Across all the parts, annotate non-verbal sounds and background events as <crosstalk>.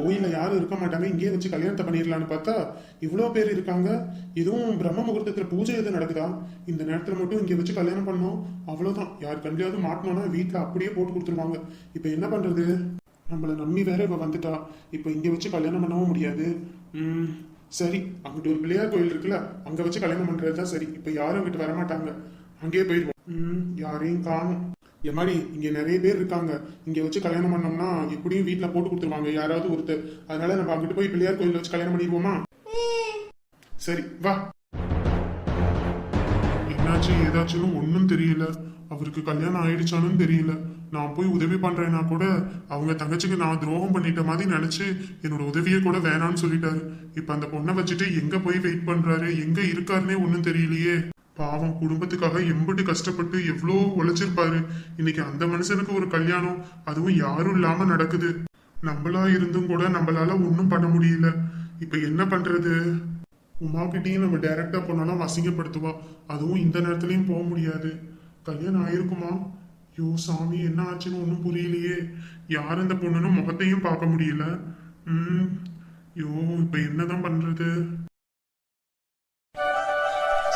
கோயிலில் யாரும் இருக்க மாட்டாங்க இங்கேயே வச்சு கல்யாணத்தை பண்ணிடலான்னு பார்த்தா இவ்வளோ பேர் இருக்காங்க. இதுவும் பிரம்ம முகூர்த்தத்தில் பூஜை எதுவும் நடக்குதா? இந்த நேரத்தில் மட்டும் இங்கே வச்சு கல்யாணம் பண்ணோம் அவ்வளோதான் யார் கண்டியாவது மாட்டினோன்னா வீட்டில் அப்படியே போட்டு கொடுத்துருவாங்க. இப்போ என்ன பண்ணுறது நம்மளை நம்பி வேற இப்போ வந்துட்டா. இப்போ இங்கே வச்சு கல்யாணம் பண்ணவும் முடியாது. ம் சரி. அங்கிட்டு ஒரு பிள்ளையார் கோயில் இருக்குல்ல அங்கே வச்சு கல்யாணம் பண்ணுறது தான் சரி. இப்போ யாரும் அங்கிட்ட வர மாட்டாங்க அங்கேயே போயிடுவோம். ம் யாரையும் காணும். எ மாதிரி இங்கே நிறைய பேர் இருக்காங்க. இங்கே வச்சு கல்யாணம் பண்ணோம்னா எப்படியும் வீட்டில் போட்டு கொடுத்துருவாங்க. யாராவது ஒருத்தர். அதனால நம்ம அங்கிட்டு போய் பிள்ளையார் கோயில்ல வச்சு கல்யாணம் பண்ணிடுவோமா? சரி வா. என்னாச்சு? ஏதாச்சும் ஒன்றும் தெரியல. அவருக்கு கல்யாணம் ஆயிடுச்சானும் தெரியல. நான் போய் உதவி பண்றேன்னா கூட அவங்க தங்கச்சிக்கு நான் துரோகம் பண்ணிட்ட மாதிரி நினைச்சு என்னோட உதவியை கூட வேணான்னு சொல்லிட்டாரு. இப்ப அந்த பொண்ணை வச்சுட்டு எங்க போய் வெயிட் பண்றாரு? எங்க இருக்காருன்னே ஒன்றும் தெரியலையே. பாவம் குடும்பத்துக்காக எம்பிட்டு கஷ்டப்பட்டு எவ்வளோ உழைச்சிருப்பாரு. இன்னைக்கு அந்த மனுஷனுக்கு ஒரு கல்யாணம் அதுவும் யாரும் இல்லாம நடக்குது. நம்மளா இருந்தும் கூட நம்மளால ஒன்றும் பண்ண முடியல. இப்ப என்ன பண்றது? உமாக்கிட்டையும் நம்ம டைரக்டா போனாலும் அசிங்கப்படுத்துவா. அதுவும் இந்த நேரத்துலயும் போக முடியாது. கல்யாணம் ஆயிருக்குமா? ஐயோ சாமி என்ன ஆச்சுன்னு ஒன்றும் புரியலையே. யார் இந்த பொண்ணுன்னு முகத்தையும் பார்க்க முடியல. ம் ஐயோ இப்ப என்னதான் பண்றது?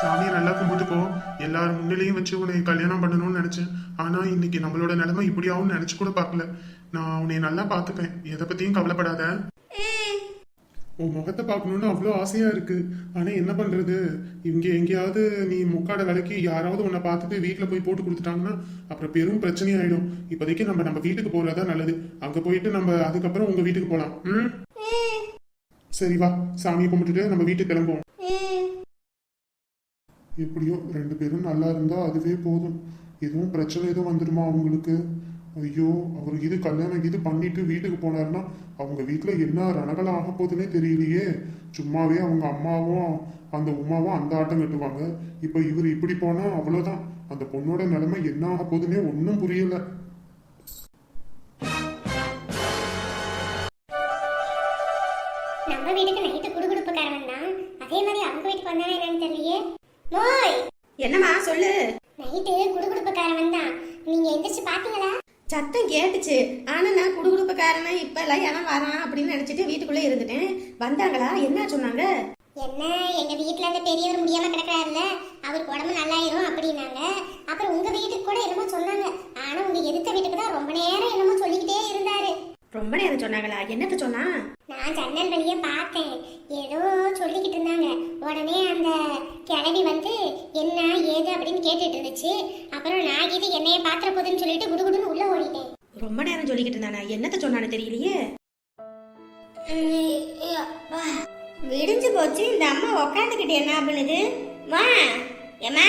சாமியை நல்லா கும்பிட்டுக்கோ எல்லார் முன்னிலையும் வச்சு உன்னை கல்யாணம் பண்ணணும்னு நினைச்சேன். ஆனா இன்னைக்கு நம்மளோட நிலைமை இப்படி ஆகும்னு நினைச்சு கூட பார்க்கல. நான் உன்னை நல்லா பார்த்துப்பேன். எதை பத்தியும் கவலைப்படாத. உன் முகத்தை பார்க்கணும்னு அவ்வளோ ஆசையா இருக்கு. ஆனா என்ன பண்றது? இங்க எங்கேயாவது நீ முக்காட விலைக்கு யாராவது உன்னை பார்த்துட்டு வீட்டில் போய் போட்டு கொடுத்துட்டாங்கன்னா அப்புறம் பெரும் பிரச்சனை ஆயிடும் இப்போதைக்கு நம்ம நம்ம வீட்டுக்கு போறதா நல்லது. அங்க போயிட்டு நம்ம அதுக்கப்புறம் உங்க வீட்டுக்கு போகலாம் ம்? சரி வா. சாமியை கும்பிட்டுட்டு நம்ம வீட்டுக்கு கிளம்புவோம். எப்படியோ ரெண்டு பேரும் நல்லா இருந்தால் அதுவே போதும். எதுவும் பிரச்சனை எதுவும் வந்துடுமா அவங்களுக்கு? ஐயோ அவர் இது கல்யாணம் இது பண்ணிட்டு வீட்டுக்கு போனாருன்னா அவங்க வீட்டில் என்ன ரணகலம் ஆக போகுதுன்னே தெரியலையே. சும்மாவே அவங்க அம்மாவும் அந்த உமாவும் அந்த ஆட்டம் கட்டுவாங்க. இப்போ இவர் இப்படி போனால் அவ்வளோதான் அந்த பொண்ணோட நிலைமை என்ன ஆக போகுதுன்னே ஒன்றும் புரியலை. நம்ம வீட்டுக்கு நைட்டு குடுகுடுப்புக்காரன் தான். அதே மாதிரி அவங்க வீட்டுக்கு வந்தானே என்னன்னு தெரியலையே. மோய் என்னம்மா சொல்லு. நைட்டு குடுகுடுப்புக்காரன் தான் நீங்க எந்திரிச்சு பாத்தீங்களா? சத்தம் கேட்டுச்சு. ஆனா நான் குடுகுடுப்புக்காரனா இப்ப எல்லாம் எவன் வரான் அப்படின்னு நினைச்சிட்டு வீட்டுக்குள்ள இருந்துட்டேன். வந்தாங்களா? என்ன சொன்னாங்க? என்ன? எங்க வீட்ல அந்த பெரியவர் முடியாம கிடக்குறாருல்ல. அவருக்கு உடம்பு நல்லாயிரும் அப்படின்னாங்க. அப்புறம் உங்க வீட்டுக்கு கூட என்னமோ சொன்னாங்க. ஆனா உங்க எதிர்த்த வீட்டுக்கு தான் ரொம்ப நேரம் என்னமோ இருந்தாரு ரொம்ப நேரம் சொன்னாங்களா? என்னத்த சொன்னா? நான் ஜன்னல் வழியே பார்த்தேன். ஏதோ சொல்லிக்கிட்டு இருந்தாங்க. உடனே அந்த கிழவி வந்து என்ன ஏது அப்படின்னு கேட்டுட்டு இருந்துச்சு. அப்புறம் நான் இது என்னைய பாத்திர போதுன்னு சொல்லிட்டு குடுகுடுன்னு உள்ள ஓடிட்டேன். ரொம்ப நேரம் சொல்லிக்கிட்டு இருந்தானா? என்னத்த சொன்னான்னு தெரியலையே. விடிஞ்சு போச்சு. இந்த அம்மா உக்காந்துக்கிட்டு என்ன பண்ணுது? வா ஏமா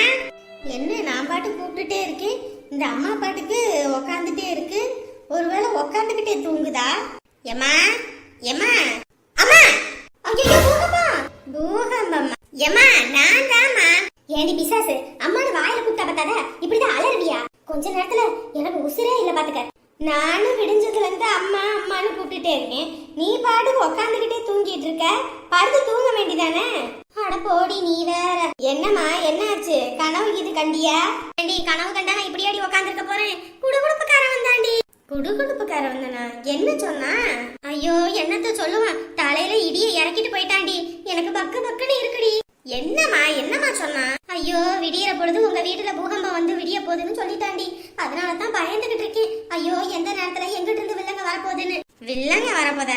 என்ன நான் பாட்டு கூப்பிட்டுட்டே இருக்கேன். இந்த அம்மா பாட்டுக்கு உக்காந்துட்டே இருக்கு. ஒருவேளை உக்காந்துக்கிட்டே தூங்குதா? ஏமா ஏமா அம்மா! ஐயோ பூகம்பம் பூகம்பம்மா ஏமா நான் தாம்மா. ஏண்டி பிசாசு அம்மானு வாயில கூப்பிட்டா பார்த்தாத? இப்படிதான் அலறுவியா? கொஞ்ச நேரத்துல எனக்கு உசுரே இல்ல பாத்துக்க. நானும் விடிஞ்சதுல இருந்து அம்மா அம்மான்னு கூப்பிட்டுட்டே இருக்கேன் நீ பாட்டுக்கு உக்காந்துக்கிட்டே தூங்கிட்டு இருக்க? படுத்து தூங்க வேண்டிதானே அட போடி நீ வேற. என்னம்மா என்னாச்சு? கனவு இது கண்டியா? ஏண்டி கனவு கண்டா நான் இப்படியாடி உக்காந்துருக்க போறேன்? குடுகுடுப்புக்காரன் வந்தாண்டி குடுகுடுப்புக்கார வந்தனா? என்ன சொன்னா? ஐயோ என்னத்த சொல்லுவான்? தலையில இடிய இறக்கிட்டு போயிட்டாண்டி. எனக்கு பக்கு பக்குன்னு இருக்குடி. என்னம்மா என்னம்மா சொன்னா? ஐயோ விடியற பொழுது உங்க வீட்டுல பூகம்பம் வந்து விடிய போகுதுன்னு சொல்லிட்டாண்டி. அதனால தான் பயந்துகிட்டு இருக்கேன். ஐயோ எந்த நேரத்துல எங்கிட்ட இருந்து வில்லங்க வரப்போகுதுன்னு? வில்லங்க வரப்போத?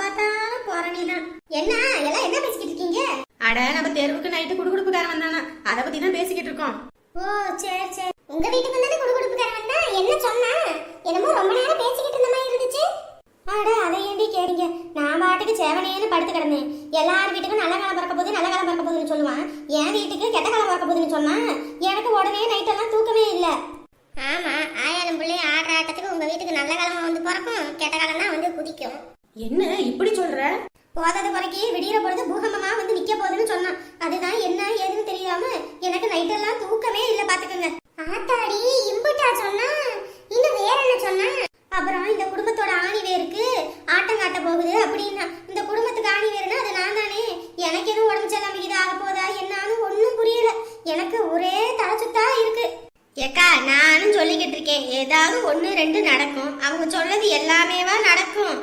பார்த்தாலும் போறணி தான் என்ன எல்லாம் என்ன பேசிக்கிட்டு இருக்கீங்க? அட நம்ம தெருவுக்கு நைட்டு குடுகுடுப்புக்காரன் வந்தானா. அதை பத்தி தான் பேசிக்கிட்டு இருக்கோம். ஓ சரி சரி. உங்க வீட்டுக்கு வந்தது குடுகுடுப்புக்காரன் வந்தா? என்ன சொன்னா? என்னமோ ரொம்ப நேரம் பேசிக்கிட்டு இருந்த மாதிரி இருந்துச்சு. அட அதை ஏண்டி கேளுங்க நான் பாட்டுக்கு சேவனையில படுத்து கிடந்தேன். எல்லார் வீட்டுக்கும் நல்ல காலம் பறக்க போகுது நல்ல காலம் பறக்க போகுதுன்னு சொல்லுவான். என் வீட்டுக்கு கெட்ட காலம் பறக்க போகுதுன்னு சொன்னா எனக்கு உடனே நைட்டெல்லாம் தூக்கமே இல்லை. ஆமா ஆயிரம் பிள்ளை ஆடுற ஆட்டத்துக்கு உங்க வீட்டுக்கு நல்ல காலமா வந்து பிறக்கும். கெட்ட காலம் தான் வந்து குதிக்கும். என்ன இப்படி சொல்ற? போதாத குறைக்கு. விடியற பொழுது பூகம்பமா வந்து நிக்க போகுதுன்னு சொன்னான். அதுதான் என்ன ஏதுன்னு தெரியாம எனக்கு நைட் எல்லாம் தூக்கமே இல்ல பாத்துக்கோங்க. ஆத்தாடி இம்புட்டா சொன்னா இன்னும் வேற என்ன சொன்னா அப்புறம் இந்த குடும்பத்தோட ஆணி வேருக்கு ஆட்டம் காட்ட போகுது அப்படின்னா இந்த குடும்பத்துக்கு ஆணி வேறுனா அது நான் தானே எனக்கு எதுவும் உடம்பு சரியில்லாம இது ஆக போதா என்னான்னு ஒண்ணும் புரியல எனக்கு ஒரே தலை சுத்தா இருக்கு ஏக்கா நானும் சொல்லிக்கிட்டு இருக்கேன் ஏதாவது ஒன்று ரெண்டு நடக்கும் அவங்க சொன்னது எல்லாமேவா நடக்கும்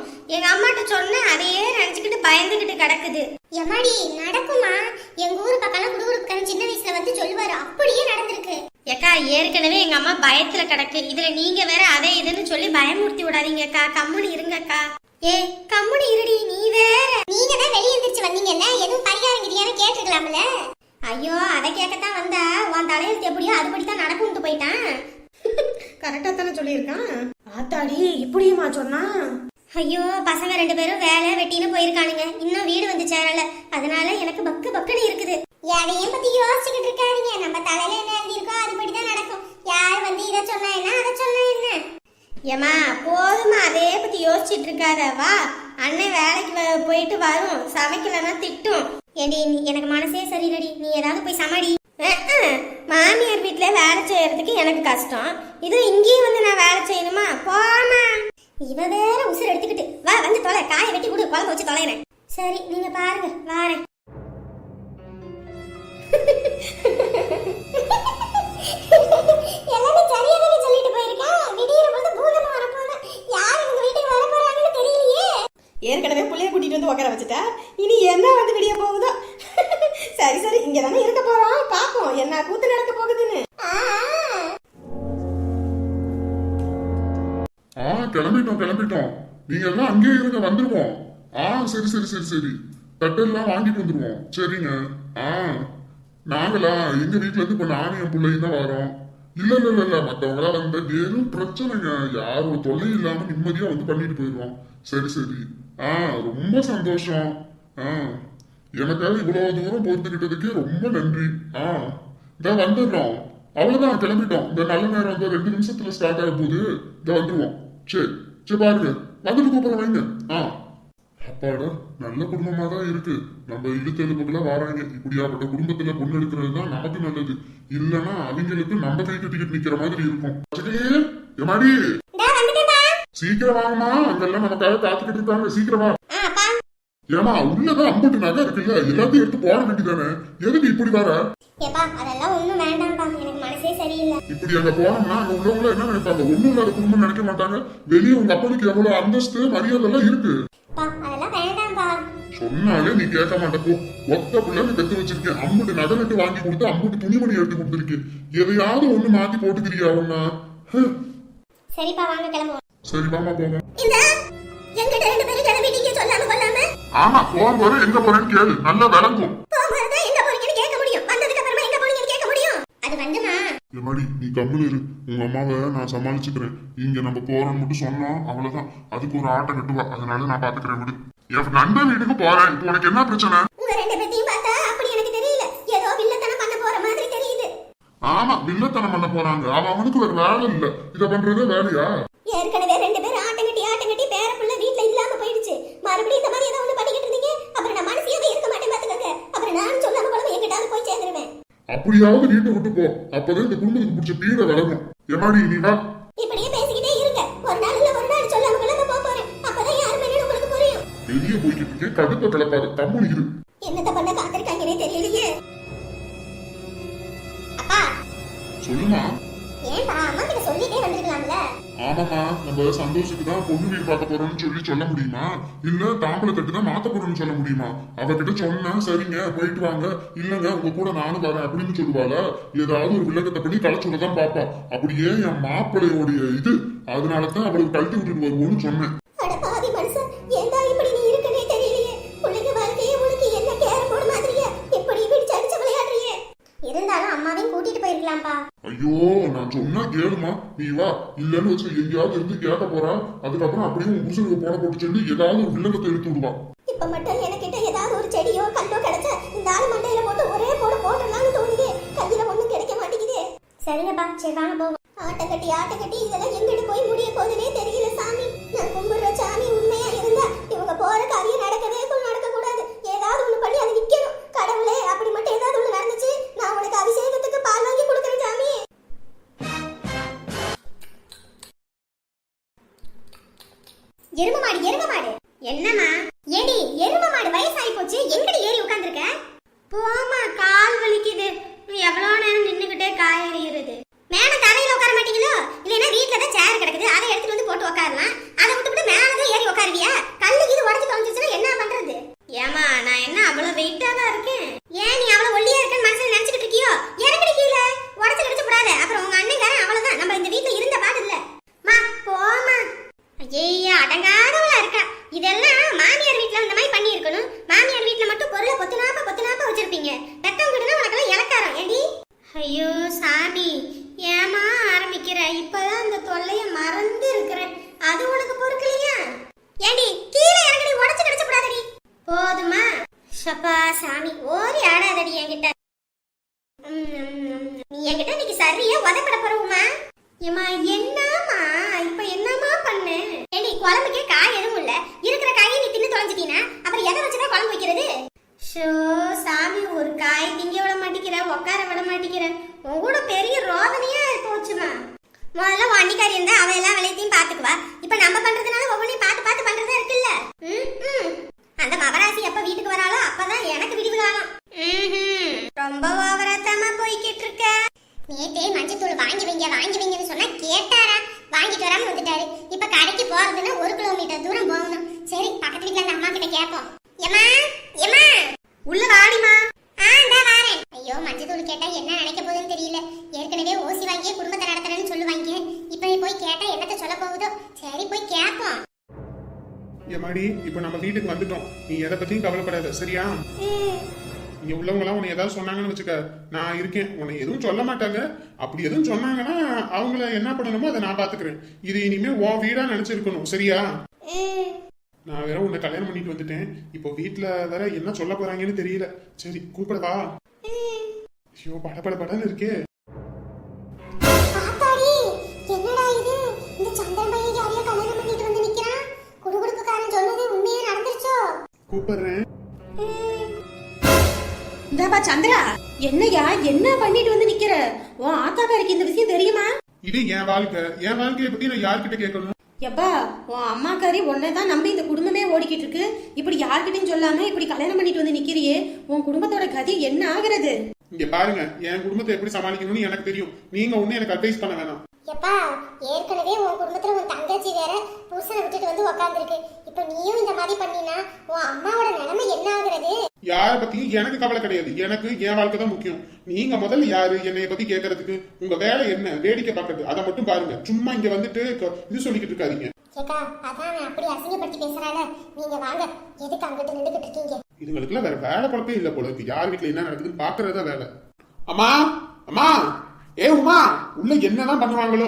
எங்க அம்மாட்ட சொன்ன அதையே நினைச்சுக்கிட்டு பயந்துகிட்டு கிடக்குது. எம்மாடி நடக்குமா? எங்க ஊர் பக்கம்லாம் குடுகுடுப்புக்காரன் சின்ன வயசுல வந்து சொல்லுவாரு. அப்படியே நடந்திருக்கு. ஏக்கா ஏற்கனவே எங்க அம்மா பயத்துல கிடக்கு. இதுல நீங்க வேற அதே இதுன்னு சொல்லி பயமுறுத்தி விடாதீங்கக்கா. கம்முன்னு இருங்கக்கா. ஏ கம்முனு இருடி. நீ வேற. நீங்க தான் வெளிய எந்திரிச்சு வந்தீங்கல்ல? எதுவும் பரிகாரம் கிரியான்னு கேட்டுக்கலாம்ல ஐயோ அதை கேட்கத்தான் வந்தா. உன் தலையெழுத்து எப்படியோ அதுபடி தான் நடக்கும்ட்டு போயிட்டான். <laughs> கரெக்டா தானே சொல்லியிருக்கான். ஆத்தாடி இப்படியுமா சொன்னா ஐயோ பசங்க ரெண்டு பேரும் வேலை வெட்டின்னு போயிருக்கானுங்க. இன்னும் வீடு வந்து சேரல. அதனால எனக்கு பக்கு பக்குன்னு இருக்குது. எதையும் பத்தி யோசிச்சுக்கிட்டு இருக்காதீங்க. நம்ம தலையில என்ன எழுதியிருக்கோ அதுபடி தான் நடக்கும். யார் வந்து இதை சொன்னா என்ன அதை சொன்னா என்ன? ஏமா போதுமா அதே பத்தி யோசிச்சுட்டு இருக்காத. வா. அண்ணன் வேலைக்கு வ- போயிட்டு வரும். சமைக்கலன்னா திட்டும். ஏடி எனக்கு மனசே சரியில்லடி. நீ ஏதாவது போய் சமாடி. மாமியார் வீட்டுல வேலை செய்யறதுக்கு எனக்கு கஷ்டம். இது இங்கேயும் வந்து நான் வேலை செய்யணுமா? போமா இவ வேற உசுர் எடுத்துக்கிட்டு. வா வந்து தொலை. காய வெட்டி கொடு குழம்பு வச்சு தொலைறேன் சரி நீங்க பாருங்க. வாரேன். எல்லாமே சரியா தானே சொல்லிட்டு போயிருக்கேன் வந்து பூகம்பம் வரப்போகுது. யார் உங்க வீட்டுக்கு வர போறாங்கன்னு தெரியலையே. ஏற்கனவே பிள்ளைய கூட்டிட்டு வந்து உட்கார வச்சுட்டா? இனி என்ன வந்து விடிய போகுதோ? சரி சரி இங்க தானே இருக்க போறோம். பாப்போம் என்ன கூத்து நடக்க போகுதுன்னு. கிளம்பிட்டோம் கிளம்பிட்டோம். நீங்க எல்லாம் அங்கேயே இருங்க வந்துருவோம். ஆ சரி சரி சரி சரி. தட்டெல்லாம் வாங்கிட்டு வந்துருவோம். சரிங்க. ஆ நாங்களா? எங்க வீட்டுல இருந்து இப்ப நானும் என் பிள்ளையும் தான் வரோம். இல்ல இல்ல இல்ல இல்ல. மத்தவங்களா வந்த வெறும் பிரச்சனைங்க. யாரும் தொல்லை இல்லாம நிம்மதியா வந்து பண்ணிட்டு போயிடுவோம். சரி சரி. ஆ ரொம்ப சந்தோஷம். ஆ எனக்காக இவ்வளவு தூரம் பொறுத்துக்கிட்டதுக்கே ரொம்ப நன்றி. ஆ இதை வந்துடுறோம். அவ்வளவுதான் கிளம்பிட்டோம். இந்த நல்ல நேரம் வந்து ரெண்டு நிமிஷத்துல ஸ்டார்ட் ஆக போகுது. இதை வந்துருவோம். சரி சரி பாருங்க வந்துட்டு கூப்பிடுறேன் வைங்க. ஆ. அப்பாடா நல்ல குடும்பமா தான் இருக்கு. நம்ம இழுத்தெலும்புக்குலாம் வராங்க. இப்படியாப்பட்ட குடும்பத்துல பொண்ணு எடுக்கிறது தான் நமக்கு நல்லது. இல்லைன்னா அவங்களுக்கு நம்ம கை கட்டிக்கிட்டு நிக்கிற மாதிரி இருக்கும். வந்துட்டேன்ப்பா. சீக்கிரம் வாங்கம்மா. அங்கெல்லாம் நமக்காக காத்துக்கிட்டு இருக்காங்க. சீக்கிரம் வா. ஏமா உள்ளதான் அம்புட்டு நகை இருக்குல்ல? எல்லாத்தையும் எடுத்து போட வேண்டியதானே? எதுக்கு இப்படி வர? ஏப்பா அதெல்லாம் ஒண்ணும் வேண்டாம்ப்பா. எனக்கு மனசே சரியில்லை. இப்படி அங்க போனோம்னா அங்க உள்ளவங்க என்ன நினைப்பாங்க? ஒண்ணும் இல்லாத குடும்பம் நினைக்க மாட்டாங்க. வெளியே உங்க அப்பனுக்கு எவ்வளவு அந்தஸ்து மரியாதை எல்லாம் இருக்கு? அப்பா அதெல்லாம் வேண்டாம்ப்பா. சொன்னாலே நீ கேட்க மாட்டப்போ ஒத்த பிள்ளை நீ பெத்து வச்சிருக்கேன். அம்புட்டு நகை நட்டு வாங்கி கொடுத்து அம்புட்டு துணிமணி எடுத்து கொடுத்துருக்கேன். எதையாவது ஒண்ணு மாத்தி போட்டுக்கிறியா ஒன்னா சரிப்பா வாங்க கிளம்புவோம். சரி வாமா போவோம். இந்த எங்கிட்ட ரெண்டு ஆமா போகும் போது எங்க போறேன்னு கேளு. நல்லா விளங்கும். எம்மாடி நீ கம்முனு இரு. உங்க அம்மாவை நான் சமாளிச்சுக்கிறேன். இங்க நம்ம போறோம்னு மட்டும் சொன்னோம் அவ்வளவுதான். அதுக்கு ஒரு ஆட்டம் கட்டுவா அதனால நான் பாத்துக்கிறேன் விடு. என் நண்பன் வீட்டுக்கு போறேன். இப்போ உனக்கு என்ன பிரச்சனை? உங்க ரெண்டு பேத்தையும் பார்த்தா அப்படி எனக்கு தெரியல. ஏதோ வில்லத்தனம் பண்ண போற மாதிரி தெரியுது. ஆமா வில்லத்தனம் பண்ண போறாங்க. அவன் அவனுக்கு ஒரு வேலை இல்ல. இத பண்றதே வேலையா? ஏற்கனவே ரெண்டு பேரும் ஆட்டம் கட்டி ஆட்டம் கட்டி பேர புள்ள வீட்ல இல்லாம போயிடுச்சு. மறுபடியும் இந்த மாதிரி ஏதோ ஒண்ணு பண்ணிக்கிட்டு இருந்தீங்க அப்புறம் நான் மனசியாவே இருக்க மாட்டேன் அப்புறம் நான் சொல்லாம கூட எங்கிட்டாவது போய் சேர்ந்துருவேன். அப்படியாவது வீட்டை விட்டு போ. அப்பதான் இந்த குடும்பத்துக்கு பிடிச்ச பீட விலகும் எம்மாடி நீ வா. இப்படியே பேசிக்கிட்டே இருங்க. ஒரு நாள் இல்ல ஒரு நாள் சொல்லாம கூட போக போறேன். அப்பதான் யார் மேலே உங்களுக்கு புரியும். வெளியே போய்கிட்டு இருக்கேன் கடுப்ப கிளப்பாரு தம்முனு இரு. என்னத்த பண்ண காத்திருக்காங்கன்னே தெரியலையே. அப்பா. சொல்லுமா. ஆமாமா நம்ம சந்தோஷத்துக்கு தான் பொண்ணு வீடு பார்க்க போறோம்னு சொல்லி சொல்ல முடியுமா? இல்ல தாம்பளை தட்டு தான் மாத்த போறோம்னு சொல்ல முடியுமா? அவகிட்ட சொன்னா சரிங்க போயிட்டு வாங்க. இல்லங்க உங்க கூட நானும் வரேன் அப்படின்னு சொல்லுவாளா ஏதாவது ஒரு விளக்கத்தை பண்ணி களைச்சுட தான் பாப்பா அப்படியே என் மாப்பிள்ளையோடைய இது. அதனாலதான் அவளுக்கு கழட்டி விட்டுட்டு வருவோம்னு சொன்னேன். ஐயோ நான் சொன்னா கேளுமா. நீ வா. இல்லன்னு வச்சு எங்கேயாவது இருந்து கேட்க போறா. அதுக்கப்புறம் அப்படியே உன் புருஷனுக்கு போன போட்டு சொல்லி ஏதாவது ஒரு வில்லங்கத்தை எடுத்து விடுவா. இப்ப மட்டும் எனக்கிட்ட ஏதாவது ஒரு செடியோ கல்லோ கிடைச்சா இந்த ஆளு மண்டையில போட்டு ஒரே போடு போட்டுடலாம்னு தோணுது. கையில ஒண்ணும் கிடைக்க மாட்டேங்குதே. சரிங்கப்பா சரி வாங்க போவோம். ஆட்டம் கட்டி இதெல்லாம் எங்கிட்டு போய் முடிய போகுதுனே தெரியல. என்னம்மா ஏடி எரும மாடு வயசாகி போச்சு எங்கடி ஏறி உட்கார்ந்திருக்க போமா கால் வலிக்குது எவ்வளோ நேரம் நின்னுகிட்டே காய் எறிகிறது மேல தரையில உட்கார மாட்டீங்களோ இல்லைன்னா வீட்ல தான் சேர் கிடக்குது அதை எடுத்துட்டு வந்து போட்டு உட்காரலாம் அதை விட்டுவிட்டு மேல தான் ஏறி உட்காருவியா கல்லு இது உடச்சு தொலைஞ்சிச்சுன்னா என்ன பண்றது ஏமா நான் என்ன அவ்வளவு வெயிட்டா தான் இருக்கேன் ஏன் நீ அவ்வளவு ஒல்லியா இருக்கேன்னு மனசுல நினைச்சிட்டு இருக்கியோ எனக்கு கீழே உடச்சு கிடச்சு போடாத அப்புறம் உங்க அண்ணன்காரன் அவ்வளவுதான் நம்ம இந்த வீட்ல இருந்த பாடு இல்ல மா போமா ஐயா அடங்காதவளா இருக்கா இதெல்லாம் மாமியார் வீட்ல இந்த மாதிரி பண்ணி இருக்கணும் மாமியார் வீட்ல மட்டும் பொருளை பொத்துனாப்ப பொத்துனாப்ப வச்சிருப்பீங்க பெத்தவங்க வீடுனா உனக்கெல்லாம் இலக்காரம் ஏடி ஐயோ சாமி ஏமா ஆரம்பிக்கிற இப்பதான் அந்த தொல்லைய மறந்து இருக்கிறேன் அது உனக்கு பொறுக்கலையா ஏடி கீழே இறங்கடி உடச்சு கிடச்ச கூடாதடி போதுமா ஷப்பா சாமி ஓரி ஆடாதடி என்கிட்ட ம், ம், ம். நீ என்கிட்ட இன்னைக்கு சரியா உதப்பட போறவுமா ஏமா என்னம்மா இப்ப என்னம்மா பண்ண ஏடி குழம்புக்கே காய் எதுவும் இல்ல இருக்கிற காயை நீ தின்னு தொலைஞ்சிட்டீனா அப்புறம் எதை வச்சுதான் குழம்பு வைக்கிறது ஷோ சாமி ஒரு காய் திங்க விட மாட்டேங்கிற உட்கார விட மாட்டேங்கிற உன் கூட பெரிய ரோதனையா போச்சுமா முதல்ல உன் அன்னிக்காரி இருந்தா அவ எல்லா வேலையத்தையும் பாத்துக்குவா இப்ப நம்ம பண்றதுனால ஒவ்வொன்றையும் பார்த்து பார்த்து பண்றதா இருக்குல்ல ம், ம். அந்த மகராசி எப்ப வீட்டுக்கு வராளோ அப்பதான் எனக்கு விடிவு காலம் ம்ஹும். ரொம்ப ஓவராத்தாமா போய்கிட்டு இருக்க நேத்தே மஞ்சத்தூள் வாங்கி வைங்க வாங்கி வைங்கன்னு சொன்னா கேட்டாரா? வாங்கிட்டு வராம வந்துட்டாரு. இப்ப கடைக்கு போறதுன்னா ஒரு கிலோமீட்டர் தூரம் போகணும். சரி பக்கத்து அந்த அம்மா கிட்ட கேட்போம் ஏமா ஏமா உள்ள வாடிமா ஆ இந்தா வாரேன். ஐயோ மஞ்சத்தூள் கேட்டா என்ன நினைக்க போகுதுன்னு தெரியல. ஏற்கனவே ஓசி வாங்கியே குடும்பத்தை நடத்துறேன்னு சொல்லுவாங்க. இப்ப போய் கேட்டா என்னத்த சொல்ல போகுதோ? சரி போய் கேட்போம் எம்மாடி இப்போ நம்ம வீட்டுக்கு வந்துட்டோம். நீ எதை பத்தியும் கவலைப்படாத சரியா? இங்க உள்ளவங்கலாம் உன்னை ஏதாவது சொன்னாங்கன்னு வச்சுக்க நான் இருக்கேன். உன்னை எதுவும் சொல்ல மாட்டாங்க. அப்படி எதுவும் சொன்னாங்கன்னா அவங்கள என்ன பண்ணணுமோ அதை நான் பாத்துக்கிறேன் இது இனிமே உன் வீடா நினைச்சிருக்கணும். சரியா? நான் வேற உன்னை கல்யாணம் பண்ணிட்டு வந்துட்டேன். இப்போ வீட்ல வேற என்ன சொல்ல போறாங்கன்னு தெரியல. சரி கூப்பிடவா ஐயோ பட பட படன்னு இருக்கே கூப்பிடுறேன். இந்தாப்பா சந்திரா என்னையா என்ன பண்ணிட்டு வந்து நிக்கிற? உன் ஆத்தாக்காரிக்கு இந்த விஷயம் தெரியுமா? இது என் வாழ்க்கை. என் வாழ்க்கையை பத்தி நான் யார்கிட்ட கேட்கணும்? எப்பா உன் அம்மாக்காரி உன்னை தான் நம்பி இந்த குடும்பமே ஓடிக்கிட்டு இருக்கு. இப்படி யார்கிட்டயும் சொல்லாம இப்படி கல்யாணம் பண்ணிட்டு வந்து நிக்கிறியே. உன் குடும்பத்தோட கதி என்ன ஆகுறது? இங்க பாருங்க என் குடும்பத்தை எப்படி சமாளிக்கணும்னு எனக்கு தெரியும். நீங்க ஒண்ணு எனக்கு அட்வைஸ் பண்ண வேணாம். எப்பா ஏற்கனவே உன் குடும்பத்துல உன் தங்கச்சி வேற புருஷனை விட்டுட்டு வந்து உக்காந்துருக்கு. இப்ப நீயும் இந்த மாதிரி பண்ணினா உன் ஆகுறது யார பத்தியும் எனக்கு கவலை கிடையாது. எனக்கு என் வாழ்க்கை தான் முக்கியம். நீங்க முதல்ல யாரு? என்னைய பத்தி கேட்கறதுக்கு உங்க வேலை என்ன? வேடிக்கை பார்க்கறது. அதை மட்டும் பாருங்க. சும்மா இங்க வந்துட்டு இது சொல்லிக்கிட்டு இருக்காதீங்க. ஏக்கா அதான் அப்படி அசிங்கப்படுத்தி பேசுறாள நீங்க வாங்க. எதுக்கு அங்கிட்டு நின்றுகிட்டு இருக்கீங்க? இதுங்களுக்குலாம் வேற வேலை பழப்பே இல்ல போல இருக்கு. யார் வீட்டுல என்ன நடக்குதுன்னு பாக்குறதா வேலை. அம்மா அம்மா ஏ உமா உள்ள என்னதான் பண்ணுவாங்களோ?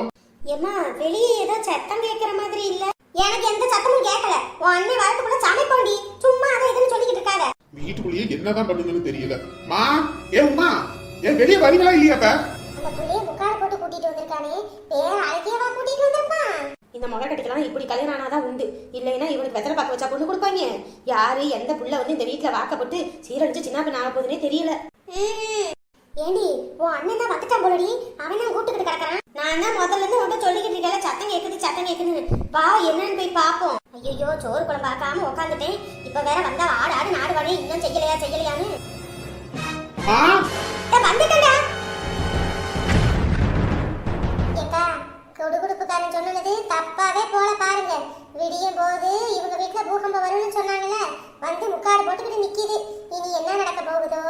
ஏமா வெளியே ஏதோ சத்தம் கேக்குற மாதிரி இல்ல. எனக்கு எந்த சத்தமும் கேட்கல உன் அண்ணன் வரத்துக்குள்ள சமைப்போண்டி சும்மா அதை இதுன்னு சொல்லிக்கிட்டு இருக்காத வீட்டுக்குள்ளேயே என்னதான் பண்ணுங்கன்னு தெரியல. மா ஏ உமா ஏன் வெளியே வரீங்களா இல்லையாப்ப இந்த முக கட்டிக்கலாம் இப்படி கல்யாணம் ஆனாதான் உண்டு. இல்லைன்னா இவனுக்கு வெத்தலை பார்க்க வச்சா பொண்ணு கொடுப்பாங்க. யாரு எந்த புள்ள வந்து இந்த வீட்டுல வாக்கப்பட்டு சீரழிஞ்சு சின்ன பின்ன ஆக போகுதுன்னே தெரியல. ஏண்டி உன் அண்ணன் தான் வந்துட்டான் போலடி. அவன் தான் கூட்டுக்கிட்டு கிடக்குறான். நான் தான் முதல்ல இருந்து உன்கிட்ட சொல்லிக்கிட்டு இருக்கேன் சத்தம் கேக்குது சத்தம் கேக்குதுன்னு. வா என்னன்னு போய் பாப்போம். ஐயோ சோறு குழம்பு பார்க்காம உட்காந்துட்டேன் இப்ப வேற வந்தா ஆடு ஆடு நாடு வாடே இன்னும் செய்யலையா செய்யலையான்னு. வந்துட்டேன்டா. ஏக்கா குடுகுடுப்புக்காரன் சொன்னது தப்பாவே போல பாருங்க. விடியும் போது இவங்க வீட்டுல பூகம்பம் வரும்னு சொன்னாங்கல்ல. வந்து முக்காடு போட்டுக்கிட்டு நிக்கிது. இனி என்ன நடக்க போகுதோ?